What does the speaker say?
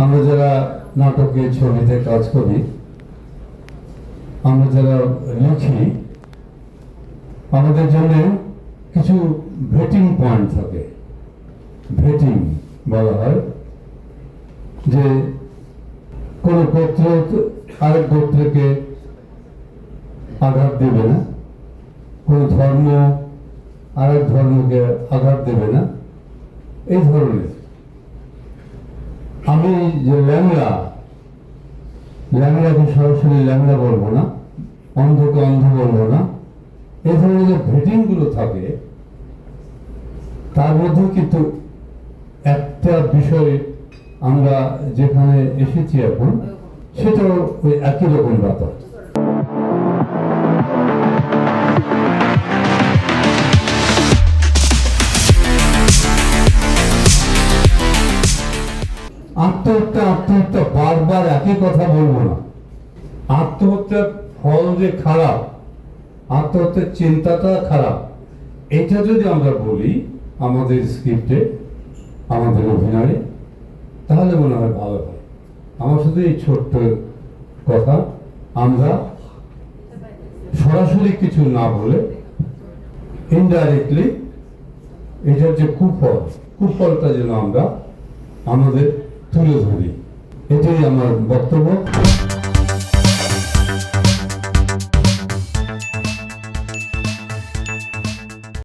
আমরা যারা নাটকে ছবিতে কাজ করি, আমরা যারা লিখি, আমাদের জন্য কিছু ভেটিং পয়েন্ট থাকে। ভেটিং বলা হয়, যে কোন গোত্র আরেক গোত্রকে আঘাত দেবে না, কোন ধর্ম আরেক ধর্মকে আঘাত দেবে না, এই ধরনের। আমি যে ল্যাংড়া, ল্যাংড়াকে সরাসরি ল্যাংড়া বলব না, অন্ধকে অন্ধ বলব না, এ ধরনের যে ভেটিংগুলো থাকে, তার মধ্যে কিন্তু একটা বিষয়ে আমরা যেখানে এসেছি এখন, সেটাও ওই একই রকম ব্যাপার। আত্মহত্যা আত্মহত্যা, বারবার একই কথা বলব না। আত্মহত্যার ফল যে খারাপ, আত্মহত্যার চিন্তাটা খারাপ, এটা যদি আমরা বলি আমাদের স্ক্রিপ্টে, আমাদের অভিনয়ে, তাহলে মনে হয় ভালো হয়। আমার শুধু এই ছোট্ট কথা, আমরা সরাসরি কিছু না বলে ইনডাইরেক্টলি এটার যে কুফল, কুফলটা যেন আমরা, আমাদের তুলে ধরি এটাই আমার বক্তব্য।